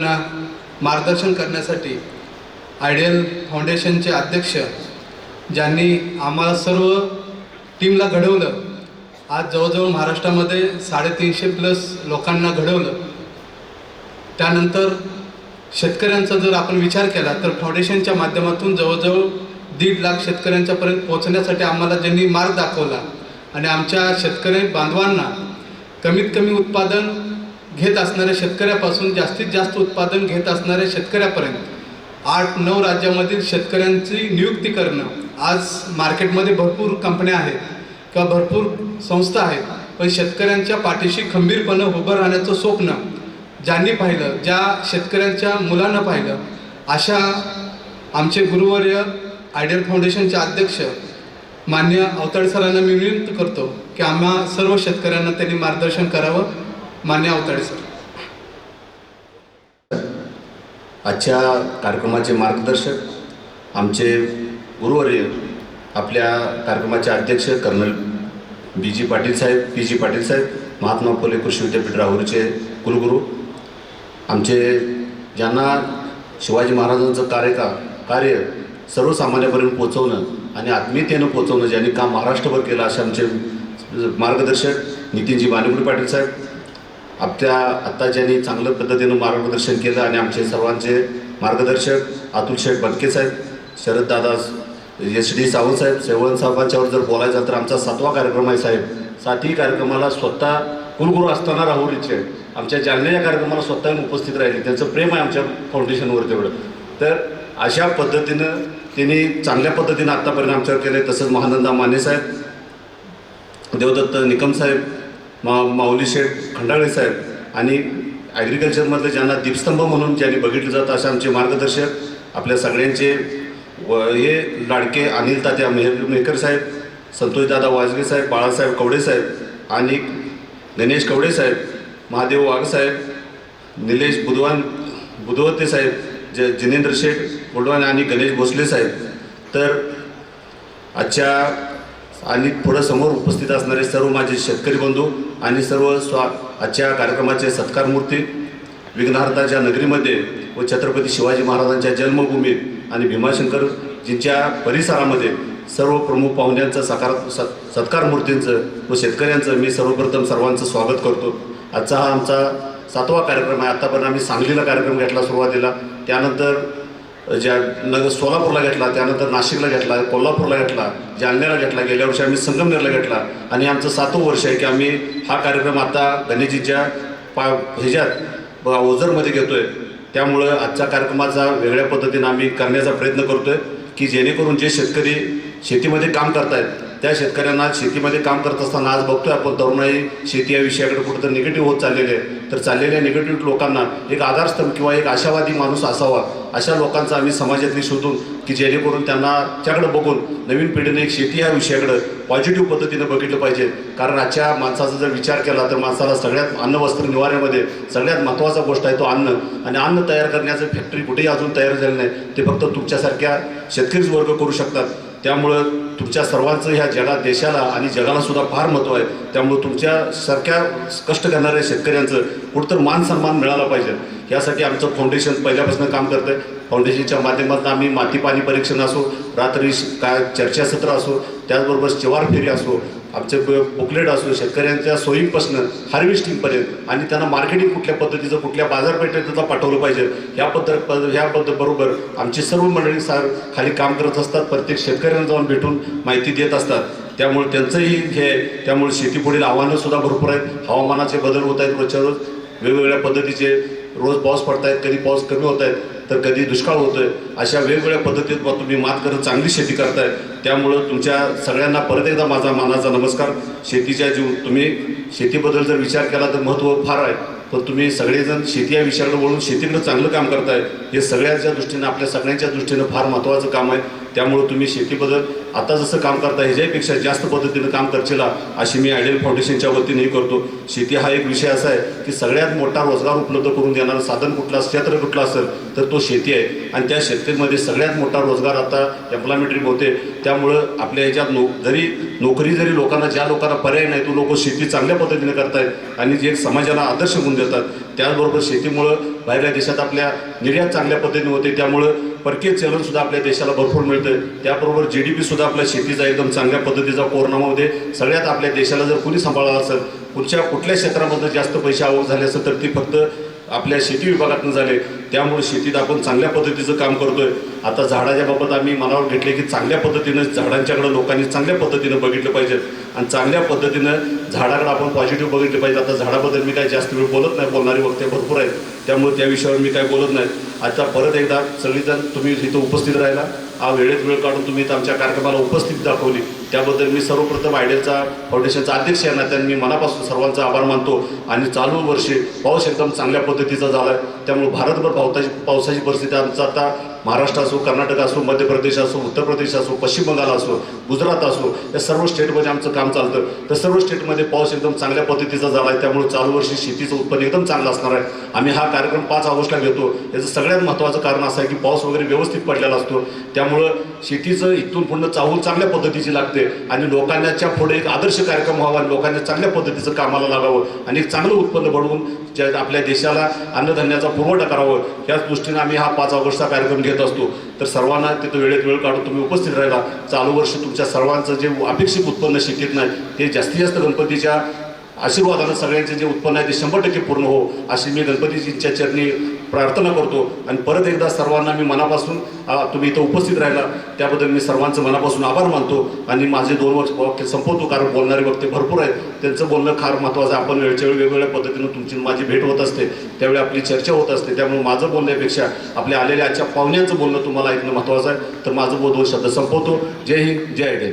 मार्गदर्शन करण्यासाठी आयडियल फाउंडेशनचे अध्यक्ष ज्यांनी आम्हाला सर्व टीमला घडवलं आज जवळजवळ महाराष्ट्रामध्ये साडेतीनशे प्लस लोकांना घडवलं. त्यानंतर शेतकऱ्यांचा जर आपण विचार केला तर फाउंडेशनच्या माध्यमातून जवळजवळ दीड लाख शेतकऱ्यांच्यापर्यंत पोहोचण्यासाठी आम्हाला ज्यांनी मार्ग दाखवला आणि आमच्या शेतकरी बांधवांना कमीत कमी उत्पादन घेत असणाऱ्या शेतकऱ्यापासून जास्तीत जास्त उत्पादन घेत असणाऱ्या शेतकऱ्यापर्यंत. आठ नऊ राज्यामधील शेतकऱ्यांची नियुक्ती करणं आज मार्केटमध्ये भरपूर कंपन्या आहेत किंवा भरपूर संस्था आहेत. पण शेतकऱ्यांच्या पाठीशी खंबीरपणे उभं राहण्याचं स्वप्न ज्यांनी पाहिलं ज्या शेतकऱ्यांच्या मुलांना पाहिलं अशा आमचे गुरुवर्य आयडियल फाउंडेशनचे अध्यक्ष मान्य अवताड सरांना मी विनंती करतो की आम्हा सर्व शेतकऱ्यांना त्यांनी मार्गदर्शन करावं. मान्य अवताडे सर. आजच्या कार्यक्रमाचे मार्गदर्शक आमचे गुरुवर्य आपल्या कार्यक्रमाचे अध्यक्ष colonel B G Patil saheb P G Patil saheb Mahatma Phule कृषी विद्यापीठ राहुरीचे कुलगुरू आमचे ज्यांना शिवाजी महाराजांचं कार्य का कार्य सर्वसामान्यापर्यंत पोचवणं आणि आत्मीयतेनं पोचवणं ज्यांनी काम महाराष्ट्रभर केलं असे आमचे मार्गदर्शक नितीनजी बाणेगुडी पाटील साहेब आपल्या आत्ता ज्यांनी चांगल्या पद्धतीनं मार्गदर्शन केलं आणि आमचे सर्वांचे मार्गदर्शक अतुल शेठ बनके साहेब शरददादा एस डी सावंत साहेब सेवण साहेबांच्यावर जर बोलायचं तर आमचा सातवा कार्यक्रम आहे साहेब. सातही कार्यक्रमाला स्वतः कुलगुरू असताना राहुल इच्छे आमच्या जालन्याच्या कार्यक्रमाला स्वतः उपस्थित राहिले. त्यांचं प्रेम आहे आमच्या फाउंडेशनवर तेवढं. तर अशा पद्धतीनं त्यांनी चांगल्या पद्धतीनं आत्तापर्यंत आमच्यावर केलं तसंच महानंदा माने साहेब देवदत्त निकम साहेब मा माऊली शेठ खंडाळे साहेब आणि ॲग्रिकल्चरमधले ज्यांना दीपस्तंभ म्हणून ज्यांनी बघितलं जातं असे आमचे मार्गदर्शक आपल्या सगळ्यांचे व हे लाडके अनिल तात्या मेहर मेहकर साहेब संतोषदादा वाजगे साहेब बाळासाहेब कवडे साहेब आणि गणेश कवडे साहेब महादेव वाघ साहेब निलेश बुधवान बुधवते साहेब ज जिनेंद्र शेठ बुडवान आणि गणेश भोसले साहेब. तर आजच्या आणि पुढं समोर उपस्थित असणारे सर्व माझे शेतकरी बंधू आणि सर्व स्वा आजच्या कार्यक्रमाचे सत्कारमूर्ती विघ्नहार्थाच्या नगरीमध्ये व छत्रपती शिवाजी महाराजांच्या जन्मभूमीत आणि भीमाशंकरजींच्या परिसरामध्ये सर्व प्रमुख पाहुण्यांचं सकार सत् सत्कार मूर्तींचं व शेतकऱ्यांचं मी सर्वप्रथम सर्वांचं स्वागत करतो. आजचा हा आमचा सातवा कार्यक्रम आहे. आत्तापर्यंत आम्ही सांगलीला कार्यक्रम घेतला सुरुवातीला. त्यानंतर ज्या नगर सोलापूरला घेतला त्यानंतर नाशिकला घेतला कोल्हापूरला घेतला जालन्याला घेतला गेल्या वर्षी आम्ही संगमनेरला घेतला. आणि आमचं सातवं वर्ष आहे की आम्ही हा कार्यक्रम आता गणेशजीच्या पा ह्याच्यात ओझरमध्ये घेतो आहे त्यामुळं आजच्या कार्यक्रमाचा वेगळ्या पद्धतीनं आम्ही करण्याचा प्रयत्न करतो आहे की जेणेकरून जे शेतकरी शेतीमध्ये काम करतायत त्या शेतकऱ्यांना शेतीमध्ये काम करत असताना आज बघतोय आपण तरुणाई शेती या विषयाकडे कुठं निगेटिव्ह होत चाललेले आहे. तर चाललेल्या निगेटिव्ह लोकांना एक आधारस्तंभ किंवा एक आशावादी माणूस असावा अशा लोकांचा आम्ही समाजातली शोधून की जेणेकरून त्यांना त्याकडे बघून नवीन पिढीने एक शेती या विषयाकडे पॉझिटिव्ह पद्धतीनं बघितलं पाहिजे. कारण आजच्या माणसाचा जर विचार केला तर माणसाला सगळ्यात अन्न वस्त्र निवाऱ्यामध्ये सगळ्यात महत्त्वाचा गोष्ट आहे तो अन्न. आणि अन्न तयार करण्याचं फॅक्टरी कुठेही अजून तयार झाली नाही ते फक्त तुमच्यासारख्या शेतकरीच वर्ग करू शकतात. त्यामुळं तुमच्या सर्वांचं ह्या जगात देशाला आणि जगाला सुद्धा फार महत्त्व आहे. त्यामुळं तुमच्यासारख्या कष्ट करणाऱ्या शेतकऱ्यांचं कुठंतर मान सन्मान मिळाला पाहिजे. यासाठी आमचं फाउंडेशन पहिल्यापासून काम करतं आहे फाउंडेशनच्या माध्यमातून आम्ही माती पाणी परीक्षण असो रात्री श- काय चर्चासत्र असो त्याचबरोबर शिवार फेरी असो आमचे बुकलेट असो शेतकऱ्यांच्या सोयीपासनं हार्वेस्टिंगपर्यंत आणि त्यांना मार्केटिंग कुठल्या पद्धतीचं कुठल्या बाजारपेठेचं पाठवलं पाहिजे ह्या पद्धत पद ह्या पद्धत बरोबर आमची सर्व मंडळी सार खाली काम करत असतात प्रत्येक शेतकऱ्यांना जाऊन भेटून माहिती देत असतात. त्यामुळे त्यांचंही हे आहे त्यामुळे शेतीपुढील आव्हानंसुद्धा भरपूर आहेत. हवामानाचे बदल होत आहेत रोजच्या रोज. वेगवेगळ्या पद्धतीचे रोज पाऊस पडत आहेत कधी पाऊस कमी होत आहेत तर कधी दुष्काळ होतोय अशा वेगवेगळ्या पद्धतीत तुम्ही मात करत चांगली शेती करताय त्यामुळं तुमच्या सगळ्यांना परत एकदा माझा मानाचा नमस्कार. शेतीच्या जीव तुम्ही शेतीबद्दल जर विचार केला तर महत्त्व फार आहे. पण तुम्ही सगळेजण शेती या विषयाकडे वळून शेतीकडे चांगलं काम करताय हे सगळ्यांच्या दृष्टीनं आपल्या सगळ्यांच्या दृष्टीनं फार महत्त्वाचं काम आहे. त्यामुळं तुम्ही शेतीबद्दल आता जसं काम करता ह्याच्यापेक्षा जास्त पद्धतीनं काम करशील अशी मी आयडियल फाउंडेशनच्या वतीनेही करतो. शेती हा एक विषय असा आहे की सगळ्यात मोठा रोजगार उपलब्ध करून देणारं साधन कुठलं क्षेत्र कुठलं असेल तर तो शेती आहे. आणि त्या शेतीमध्ये सगळ्यात मोठा रोजगार आता एम्प्लॉयमेंटरी होते. त्यामुळं आपल्या ह्याच्यात नो जरी नोकरी जरी लोकांना ज्या लोकांना पर्याय नाही तो लोक शेती चांगल्या पद्धतीने करतायत आणि जे समाजाला आदर्श गुण देतात त्याचबरोबर शेतीमुळं बाहेरल्या देशात आपल्या निर्यात चांगल्या पद्धतीने होते त्यामुळं परकीय चलनसुद्धा आपल्या देशाला भरपूर मिळतं त्याबरोबर जी डी पीसुद्धा आपल्या शेतीचा एकदम चांगल्या पद्धतीचा कोरोनामध्ये सगळ्यात आपल्या देशाला जर कुणी सांभाळला असेल कुठच्या कुठल्या क्षेत्रामध्ये जास्त पैसे आवक झाले असेल तर ती फक्त आपल्या शेती विभागातून झाले. त्यामुळे शेतीत आपण चांगल्या पद्धतीचं काम करतोय. आता झाडाच्या बाबत आम्ही मनावर घेतले की चांगल्या पद्धतीनं झाडांच्याकडे लोकांनी चांगल्या पद्धतीनं बघितलं पाहिजे. आणि चांगल्या पद्धतीनं झाडाकडे आपण पॉझिटिव्ह बघितले पाहिजे. आता झाडाबद्दल मी काय जास्त वेळ बोलत नाही बोलणारी वक्ते भरपूर आहेत. त्यामुळे त्या विषयावर मी काय बोलत नाही. आता परत एकदा सगळीजण तुम्ही इथं उपस्थित राहिला. हा वेळेत वेळ काढून तुम्ही आमच्या कार्यक्रमाला उपस्थित दाखवली. त्याबद्दल मी सर्वप्रथम आयडियलचा फाउंडेशनचा अध्यक्ष आहे ना त्यांनी मी मनापासून सर्वांचा आभार मानतो आणि चालू वर्षी पाऊस एकदम चांगल्या पद्धतीचा झाला आहे त्यामुळे भारतभर पावसाची पावसाची परिस्थिती आमचा आता महाराष्ट्र असो कर्नाटक असो मध्य प्रदेश असो उत्तर प्रदेश असो पश्चिम बंगाल असो गुजरात असो या सर्व स्टेटमध्ये आमचं काम चालतं. तर सर्व स्टेटमध्ये पाऊस एकदम चांगल्या पद्धतीचा झाला आहे त्यामुळे चालू वर्षी शेतीचं उत्पन्न एकदम चांगलं असणार आहे. आम्ही हा कार्यक्रम पाच ऑगस्टला घेतो. याचं सगळ्यात महत्त्वाचं कारण असं आहे की पाऊस वगैरे व्यवस्थित पडलेला असतो. त्यामुळं शेतीचं इथून पूर्ण चाहूल चांगल्या पद्धतीची लागते आणि लोकांच्या पुढे एक आदर्श कार्यक्रम व्हावा लोकांना लोकांच्या चांगल्या पद्धतीचं कामाला लागावं आणि एक चांगलं उत्पन्न बनवून ज्या आपल्या देशाला अन्नधान्याचा पुरवठा करावं याच दृष्टीने आम्ही हा पाच ऑगस्टचा कार्यक्रम घेत असतो. तर सर्वांना तिथं वेळेत वेळ काढून तुम्ही उपस्थित राहिला. चालू वर्ष तुमच्या सर्वांचं जे अपेक्षित उत्पन्न शेतीत नाही ते जास्तीत जास्त गणपतीच्या आशीर्वादानं सगळ्यांचे जे उत्पन्न आहे ते शंभर टक्के पूर्ण हो अशी मी गणपतीजींच्या चरणी प्रार्थना करतो. आणि परत एकदा सर्वांना मी मनापासून तुम्ही इथं उपस्थित राहिला त्याबद्दल मी सर्वांचं मनापासून आभार मानतो. आणि माझे दोन वर्ष वाक्य संपवतो कारण बोलणारे वक्ते भरपूर आहेत. त्यांचं बोलणं फार महत्त्वाचं आहे. आपण वेळच्या वेळी वेगवेगळ्या पद्धतीनं तुमची माझी भेट होत असते. त्यावेळी आपली चर्चा होत असते. त्यामुळे माझं बोलण्यापेक्षा आपल्या आलेल्या आजच्या पाहुण्यांचं बोलणं तुम्हाला ऐकणं महत्त्वाचं आहे. तर माझं बोल दोन शब्द संपवतो. जय हिंद जय जय